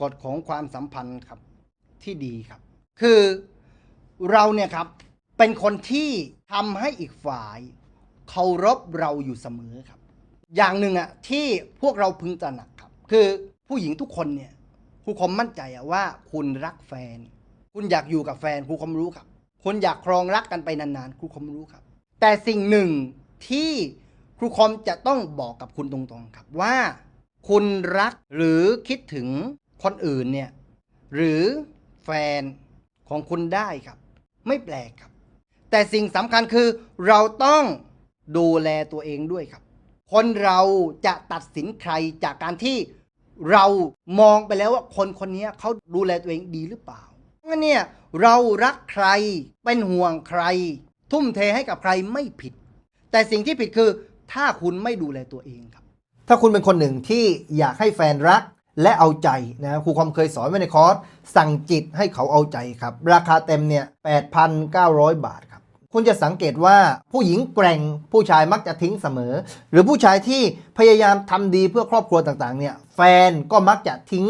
กฎของความสัมพันธ์ครับที่ดีครับ คือเราเนี่ยครับเป็นคนที่ทำให้อีกฝ่ายเคารพเราอยู่เสมอครับ อย่างหนึ่งอะที่พวกเราพึงตระหนักครับ คือผู้หญิงทุกคนเนี่ยครูคมมั่นใจอะว่าคุณรักแฟน คุณอยากอยู่กับแฟนครูคมรู้ครับคุณอยากครองรักกันไปนานๆครูคมรู้ครับ แต่สิ่งหนึ่งที่ครูคมจะต้องบอกกับคุณตรงๆครับว่า คุณรักหรือคิดถึง คนอื่นเนี่ยหรือแฟนของคุณได้ครับ ไม่แปลกครับ แต่สิ่งสำคัญคือเราต้องดูแลตัวเองด้วยครับ คนเราจะตัดสินใครจากการที่เรามองไปแล้วว่าคนคนนี้เขาดูแลตัวเองดีหรือเปล่างั้นเนี่ยเรารักใครเป็นห่วงใคร ทุ่มเทให้กับใครไม่ผิด แต่สิ่งที่ผิดคือถ้าคุณไม่ดูแลตัวเองครับ ถ้าคุณเป็นคนหนึ่งที่อยากให้แฟนรัก และเอาใจนะครูความเคยสอนไว้ในคอร์สสั่งจิตให้เขาเอาใจครับ ราคาเต็มเนี่ย8,900 บาทครับ คุณจะสังเกตว่าผู้หญิงแกร่งผู้ชายมักจะทิ้งเสมอ หรือผู้ชายที่พยายามทำดีเพื่อครอบครัวต่างๆเนี่ยแฟนก็มักจะทิ้ง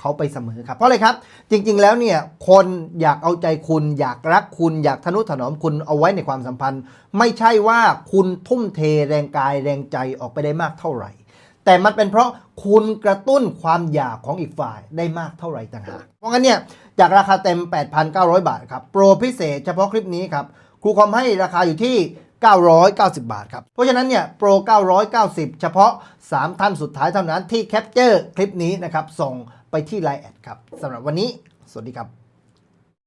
เขาไปเสมอครับเพราะอะไรครับ จริง ๆ แล้วเนี่ยคนอยากเอาใจคุณ อยากรักคุณอยากทนุถนอมคุณเอาไว้ในความสัมพันธ์ ไม่ใช่ว่าคุณทุ่มเทแรงกายแรงใจออกไปได้มากเท่าไหร่ แต่มันเป็นเพราะคุณกระตุ้นความอยากของอีกฝ่ายได้มากเท่าไหร่ต่างหาก เพราะงั้นเนี่ยจากราคาเต็ม 8,900 บาทครับ โปรพิเศษเฉพาะคลิปนี้ครับ ครูคอมให้ราคาอยู่ที่ 990 บาทครับ เพราะฉะนั้นเนี่ยโปร 990 เฉพาะ 3 ท่านสุดท้ายเท่านั้นที่แคปเจอร์คลิปนี้นะครับ ส่งไปที่ Line แอดครับสำหรับวันนี้ สวัสดีครับ